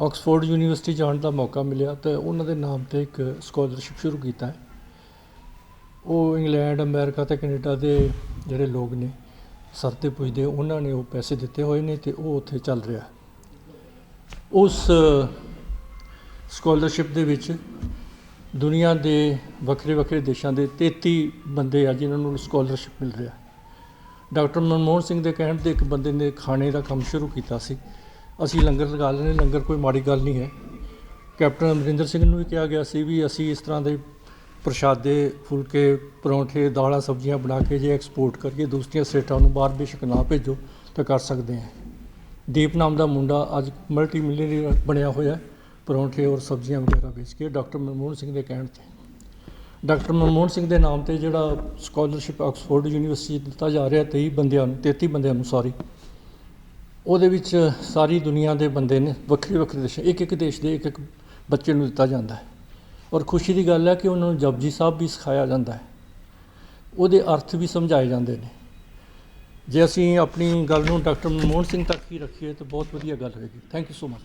Oxford university ਜਾਣ ਦਾ ਮੌਕਾ ਮਿਲਿਆ ਤੇ ਉਹਨਾਂ ਦੇ ਨਾਮ ਤੇ ਇੱਕ ਸਕਾਲਰਸ਼ਿਪ ਸ਼ੁਰੂ ਕੀਤਾ ਹੈ। ਉਹ ਇੰਗਲੈਂਡ, ਅਮੈਰੀਕਾ ਅਤੇ ਕੈਨੇਡਾ ਦੇ ਜਿਹੜੇ ਲੋਕ ਨੇ, ਸਰ ਤੇ ਪੁੱਜਦੇ, ਉਹਨਾਂ ਨੇ ਉਹ ਪੈਸੇ ਦਿੱਤੇ ਹੋਏ ਨੇ ਅਤੇ ਉਹ ਉੱਥੇ ਚੱਲ ਰਿਹਾ ਉਸ ਸਕਾਲਰਸ਼ਿਪ ਦੇ ਵਿੱਚ ਦੁਨੀਆ ਦੇ ਵੱਖਰੇ ਵੱਖਰੇ ਦੇਸ਼ਾਂ ਦੇ 33 ਬੰਦੇ ਆ ਜਿਨ੍ਹਾਂ ਨੂੰ ਸਕਾਲਰਸ਼ਿਪ ਮਿਲ ਰਿਹਾ ਡਾਕਟਰ ਮਨਮੋਹਨ ਸਿੰਘ ਦੇ ਕਹਿਣ ਤੇ ਇੱਕ ਬੰਦੇ ਨੇ ਖਾਣੇ ਦਾ ਕੰਮ ਸ਼ੁਰੂ ਕੀਤਾ ਸੀ। ਅਸੀਂ ਲੰਗਰ ਲਗਾ ਲੈਣੇ ਲੰਗਰ ਕੋਈ ਮਾੜੀ ਗੱਲ ਨਹੀਂ ਹੈ। ਕੈਪਟਨ ਅਮਰਿੰਦਰ ਸਿੰਘ ਨੂੰ ਵੀ ਕਿਹਾ ਗਿਆ ਸੀ ਵੀ ਅਸੀਂ ਇਸ ਤਰ੍ਹਾਂ ਦੇ ਪ੍ਰਸ਼ਾਦੇ, ਫੁਲਕੇ, ਪਰੌਂਠੇ, ਦਾਲਾਂ, ਸਬਜ਼ੀਆਂ ਬਣਾ ਕੇ ਜੇ ਐਕਸਪੋਰਟ ਕਰਕੇ ਦੂਸਰੀਆਂ ਸਟੇਟਾਂ ਨੂੰ ਬਾਹਰ ਬੇਸ਼ੱਕ ਨਾ ਭੇਜੋ ਤਾਂ ਕਰ ਸਕਦੇ ਹਾਂ। ਦੀਪ ਨਾਮ ਦਾ ਮੁੰਡਾ ਅੱਜ ਮਲਟੀ ਮਿਲੀਅਨਰ ਬਣਿਆ ਹੋਇਆ ਪਰੌਂਠੇ ਔਰ ਸਬਜ਼ੀਆਂ ਵਗੈਰਾ ਵੇਚ ਕੇ ਡਾਕਟਰ ਮਨਮੋਹਨ ਸਿੰਘ ਦੇ ਕਹਿਣ ਤੇ। ਡਾਕਟਰ ਮਨਮੋਹਨ ਸਿੰਘ ਦੇ ਨਾਮ ਤੇ ਜਿਹੜਾ ਸਕਾਲਰਸ਼ਿਪ ਆਕਸਫੋਰਡ ਯੂਨੀਵਰਸਿਟੀ 'ਚ ਦਿੱਤਾ ਜਾ ਰਿਹਾ 23 ਬੰਦਿਆਂ ਨੂੰ 33 ਬੰਦਿਆਂ ਨੂੰ ਸੌਰੀ ਉਹਦੇ ਵਿੱਚ ਸਾਰੀ ਦੁਨੀਆ ਦੇ ਬੰਦੇ ਨੇ ਵੱਖਰੇ ਵੱਖਰੇ ਦੇਸ਼, ਇੱਕ ਇੱਕ ਦੇਸ਼ ਦੇ ਇੱਕ ਇੱਕ ਬੱਚੇ ਨੂੰ ਦਿੱਤਾ ਜਾਂਦਾ ਹੈ। ਔਰ ਖੁਸ਼ੀ ਦੀ ਗੱਲ ਹੈ ਕਿ ਉਹਨਾਂ ਨੂੰ ਜਪਜੀ ਸਾਹਿਬ ਵੀ ਸਿਖਾਇਆ ਜਾਂਦਾ ਹੈ। ਉਹਦੇ ਅਰਥ ਵੀ ਸਮਝਾਏ ਜਾਂਦੇ ਨੇ। ਜੇ ਅਸੀਂ ਆਪਣੀ ਗੱਲ ਨੂੰ ਡਾਕਟਰ ਮਨਮੋਹਨ ਸਿੰਘ ਤੱਕ ਹੀ ਰੱਖੀਏ ਤਾਂ ਬਹੁਤ ਵਧੀਆ ਗੱਲ ਹੋਏਗੀ। Thank you so much